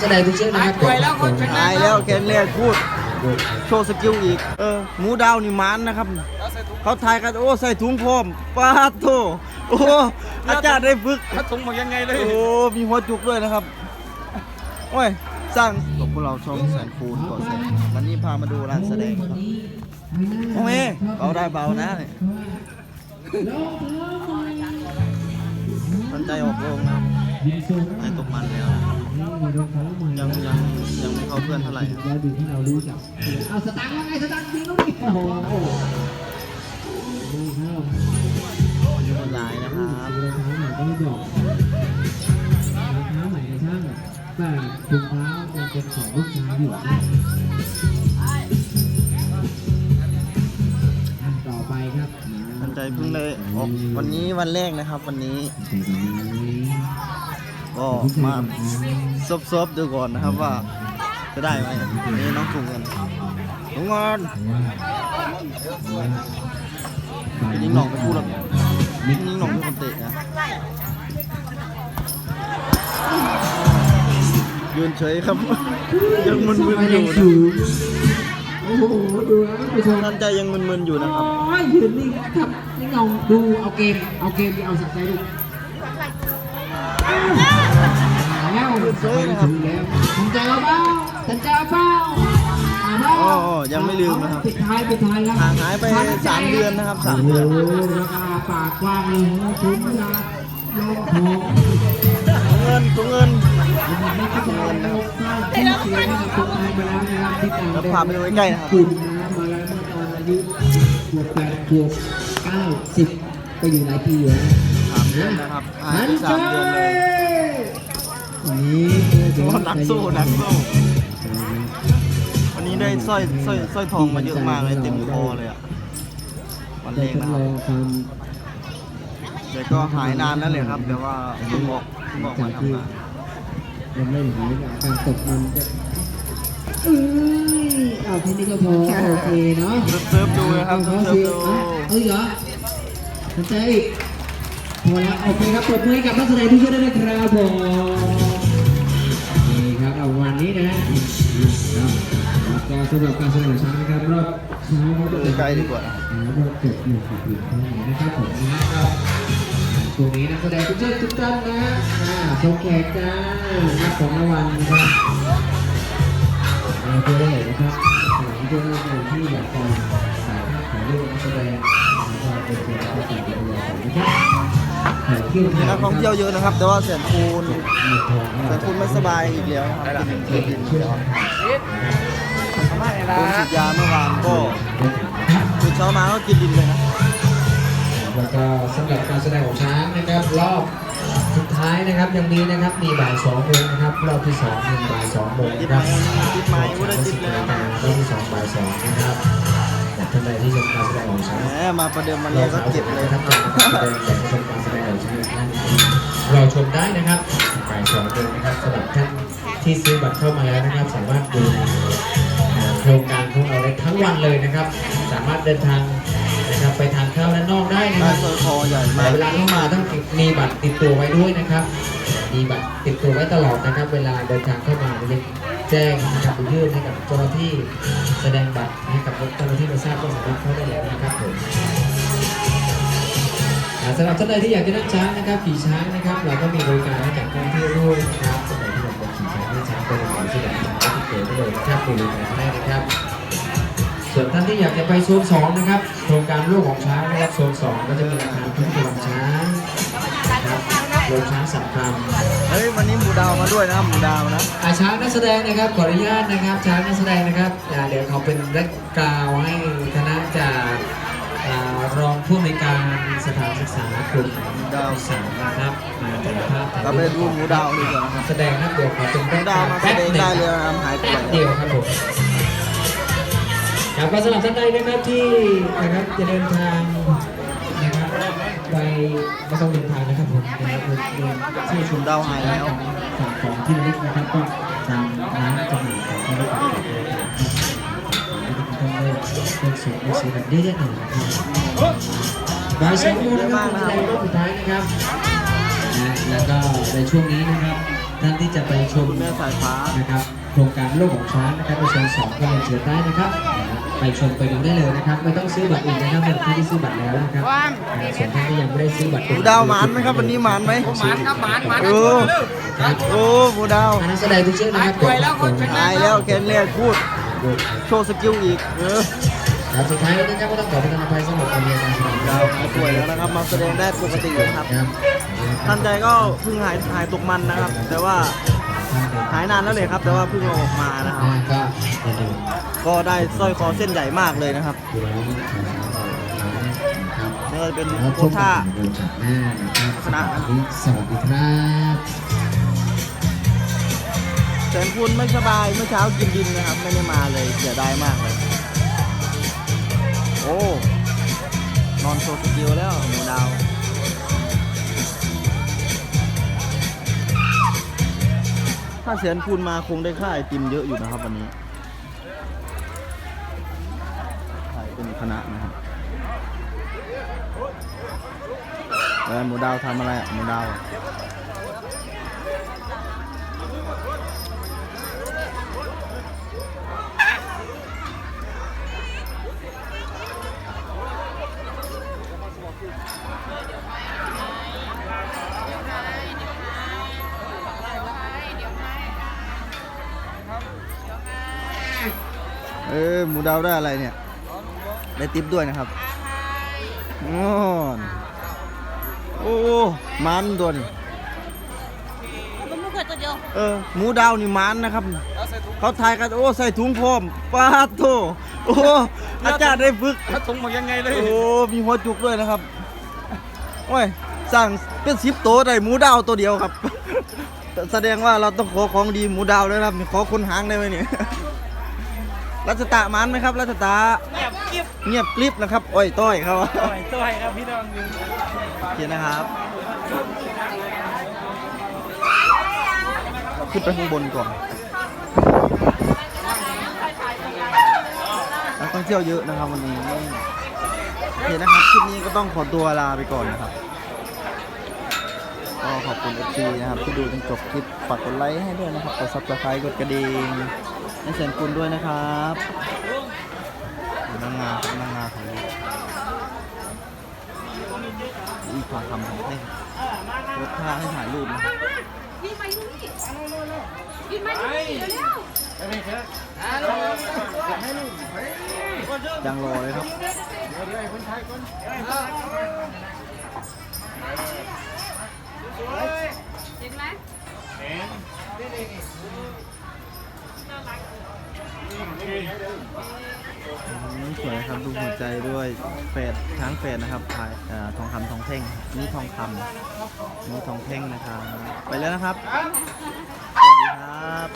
แสดงทุกเชือกนะครับไปแล้วคนเป็นตายแล้วแกนแรกพูด โชว์สกิลอีก เออ หมูดาวนี่มันนะครับ เขาทายกัน โอ้ ใส่ถุงพร้อมปาดโถโอ้ อาจารย์ได้ฝึกถ้าถุงมันยังไงเลย โอ้ มีหัวจุกด้วยนะครับ โอ้ย สร้างตกพวกเราช่องแสนคูณก่อนแสนวันนี้พามาดูร้านแสดงครับโอ้ยเบาได้เบานะเนี่ยสนใจออกโรงนะครับไอ้ตกมันแล้ว ยังยังยังไม่เข้าเพื่อนเท่าไหร่ครับแล้วดูที่เรารู้จักเอาสตางค์ว่าไงสตางค์จริงแล้วดิโอ้โหดูเข้าออนไลน์นะครับรองเท้าใหม่ก็ไม่บอกรองเท้าใหม่ในช่างแต่ถุงเท้ายังเป็นของลูกชายอยู่นะอันต่อไปครับสนใจเพิ่งเลยออกวันนี้วันแรกนะครับ วันนี้ ก็มาซบๆดูก่อนนะครับว่าจะได้ไหมนี่น้องถุงเงินถุงเงินเป็นยิงหน่องไปพูดแล้วยิงหน่องเป็นคนเตะนะยืนเฉยครับ ยังมึนๆอยู่นะโอ้โหดูนะท่านผู้ชมท่านใจยังมึนๆอยู่นะครับโอ้ยยืนนิ่งครับนี่เงาดูเอาเกมเอาเกมที่เอาสักใจดู แล้วถึงแล้วสนใจเอาเปล่าสนใจเอาเปล่าเอาเปล่าอ๋อยังไม่ลืมนะครับปิดท้ายปิดท้ายครับห่างหายไปสามเดือนนะครับสามเดือนโอ้โหแล้วปากกว้างเลยนะถึงเวลาลงทองถุงเงินถุงเงินแล้วพาไปดูใกล้ๆนะครับคุณนะมาแล้วเมื่อตอนอายุขวบแปดขวบเก้าสิบก็อยู่หลายปีอยู่นะสามเดือนนะครับสามเดือนเลย นี่โอ้หนักสู้หนักสู้วันนี้ได้สร้อยสร้อยสร้อยทองมาเยอะมากเลยเต็มคอเลยอะวันแรได้กทนะดคลรับองความแต่ก็หายนานแล้วเลยครับ แต่ว่าเพิ่งออกเพิ่งออกมาทำงานยังไม่หายอาการตกมันจะเอ้ยเอาแค่นี้ก็พอโอเคเนาะเซิร์ฟดูนะครับเอาเซิร์ฟสิดูเอาเอ้ยเหรอสนใจอีกพอแล้วโอเคครับปรบมือให้กับนักแสดงทุกท่านด้วยนะครับผมนี่ครับเอาวั นนี้นะครับแล้วก็สำหรับการแสดงของช้างนะครับรอบเช้าก็จะเป็นใกล้ดีกว่ารอบเจ็ดหนึ่งสิบหนึ่งเท่านั้นนะครับผมนะครับช่วงนี้นักแสดงทุกท่านทุกท่านนะอ่าชมแขกจ้ารับของรางวัลนะครับเอาไปเลยนะครับสำหรับทุกท่านที่อยากจะถ่ายภาพถ่ายรูปนักแสดงนะครับเป็นเกียรติกับการดูแลของนะครับถ่ายเที่ยว มีถ่ายนักท่องเที่ยวเยอะนะครับ แต่ว่าแสนคูณมีทองแสนคูณไม่สบายอีกแล้วนะครับกินกินกินอีกแล้วไม่โดละนฉีดยาเมื่อวานก็ตื่นเช้ามาก็กินดินเลยนะแล้วก็สำหรับการแสดงของช้างนะครับรอบสุดท้ายนะครับยังมีนะครับมีบ่ายสองโมงนะครับรอบที่สองมีบ่ายสองโมงติดนะคไม้รับติดไม้วุ้นติดเลยรายการรอบที่สองบ่ายสองนะครับอยาก ท่านใดที่ชมการแสดงของช้างแหมมาประเดิมวันเรานี้ก็เจ็บเลยครับการแสดงอยากจะชมการแสดงของช้างท่านเราชมได้นะครับบ่ายสองโมงนะครับสำหรับท่านที่ซื้อบัตรเข้ามาแล้วนะครับ สามารถดูโครงการของเราได้ทั้งวันเลยนะครับ สามารถเดินทางนะครับไปทานข้าวและนอกได้นะครับซอยคอใหญ่แต่มากเวลาเข้ามาต้องมีบัตรติดตัวไว้ด้วยนะครับ มีบัตรติดตัวไว้ตลอดนะครับ เวลาเดินทางเข้ามาจะแจ้ง ยื่นให้กับเจ้าหน้าที่แสดงบัตรให้กับเจ้าหน้าที่มาทราบก็สามารถเข้าได้แล้วนะครับผมสำหรับท่านใดที่อยากจะนั่งช้างนะครับขี่ช้างนะครับ เราก็มีบริการให้กับนักท่องเที่ยวด้วยนะครับท่านใดที่อยาจะขี่ช้างนั่งช้างก็ลงไปที่ด่านช้างที่เกิดได้เลยนะครับบริการได้นะครับ ส่วนท่านที่อยากจะไปโซนสองนะครับโครงการลูกของช้างนะครับโซนสองก็จะมีอาคารพื้นที่ของช้าง โรงช้างสับคำเฮ้ยวันนี้หมูดาวมาด้วยนะครับหมูดาวนะอาช้างนักแสดงนะครับขออนุญาตนะครับช้างนักแสดงนะครับอ่าเดี๋ยวเขาเป็นแรกกราวให้คณะจากอ่ารองผู้อำนวยการสถานศึกษากลุ่มดาวสามนะครับมาถ่ายภาพถ่ายเราไปดูหมูดาวดีกว่านะครับแสดงนักเดี๋ยวขอเป็นหแรมูกกดาวราวมาแสแป๊บดงหนึ่งได้เลยครับนะครับหายไปแป๊บเดียวครับผมครับก็สำหรับท่านใดนะครับที่นะครับจะเดินทางนะครับ ไปไม่ต้องเดินทางนะครับผมนะครับเดินเดินเที่ยวชมดาวหายแล้วฝากของที่ระลึกนะครับก็ทางร้านจำหน่ายของที่ระลึกต่างๆนะครับต้องได้เป็นสูตรซื้อแบบนี้ได้หนึ่งนะครับบ่ายสองโมงนะครับแสดงรอบสุดท้ายนะครับนะแล้วก็ในช่วงนี้นะครับท่านท่านที่จะไปชมคุณแม่สายฟ้านะครับโครงการโลกของช้างนะครับในโซนสองก็เรียนเชิญได้นะครับนะฮะ ไปชมไปดูได้เลยนะครับ ไม่ต้องซื้อบัตรอีกนะครับสำหรับท่านที่ซื้อบัตรแล้วนะครับนะส่วนท่านที่ยังไม่ได้ซื้อบัตรหมูดาวหมานไหมครับวันนี้หมานไหมหมานครับหมานหมานโอ้ครับโอ้หมูดาวนักแสดงทุกชื่อนะครับไปแล้วคนเป็นตายแล้วแกนเรียกพูดโชว์สกิลอีกเออครับสุดท้ายนี้นะครับก็ต้องขอประทานอภัยสำหรับการเรียนการแสดงดาวหายป่วยแล้วนะครับมาแสดงได้ปกตินะครับครับท่านใจก็เพิ่งหายหายตกมันนะครับ แต่ว่า หายนานแล้วเลยครับ แต่ว่าเพิ่งเอาออกมานะครับก็อย่าลืมก็ได้สร้อยคอเส้นใหญ่มากเลยนะครับดูแล้วของเราครับนี่ก็จะเป็นแล้วโคชมท่ากันในฉากหน้านะครับคณะสวัสดีครับแสนคุณไม่สบายเมื่อเช้ากินดินนะครับ ไม่ได้มาเลยเสียดายมากเลย โอ้ นอนโชว์สกิลแล้วหมูดาว ถ้าเสียนคูณมาคงได้ค่าไอติมเยอะอยู่นะครับวันนี้ถ่ายเป็นคณะนะครับแล้วหมูดาวทำอะไรอะหมูดาว อะเออหมูดาวได้อะไรเนี่ย ได้ติปด้วยนะครับโอ้โอ้มันตัวนี้มันไม่เคยตัวเดียวเออหมูดาวนี่มันนะครับ เขาทายกันโอ้ใส่ถุงพร้อมปาดโถโอ้อาจารย์ได้ฝึกถ้าถุงมายังไงเลยโอ้มีหัวจุกด้วยนะครับโอ้ยสั่งเป็นสิบโตวได้หมูดาวตัวเดียวครับ แสดงว่าเราต้องขอของดีหมูดาวเลยนะครับขอคนหางได้ไหมเนี่ย รัชตะมันไหมครับ รัชตะเงียบกิ๊บเงียบกริบนะครับอ้อยต้อยครับต่อยต่อยครับพี่น้องโอเคนะครับเราขึ้นไปข้างบนก่อนนักท่องเที่ยวเยอะนะครับวันนี้โอเคนะครับคลิปนี้ก็ต้องขอตัวลาไปก่อนนะครับก็ขอบคุณ FC นะครับที่ดูจนจบคลิปฝากกดไลค์ให้ด้วยนะครับกด subscribe กดกระดิ่ง ให้เสียงคุณด้วยนะครับนางงามครับนางงามของเราอีกความคำของให้รถท่าให้ถ่ายรูปนะครับยิงมาอยู่นี่ยิงมาอยู่นี่เร็วยังรอเลยครับเห็นไหม อืมสวยครับดูหัวใจด้วยแฝดช้างแฝดนะครับถ่ายเอ่อทองคำทองแท่งนี่ทองคำนี่ทองแท่งนะครับ ไปแล้วนะครับ สวัสดีครับ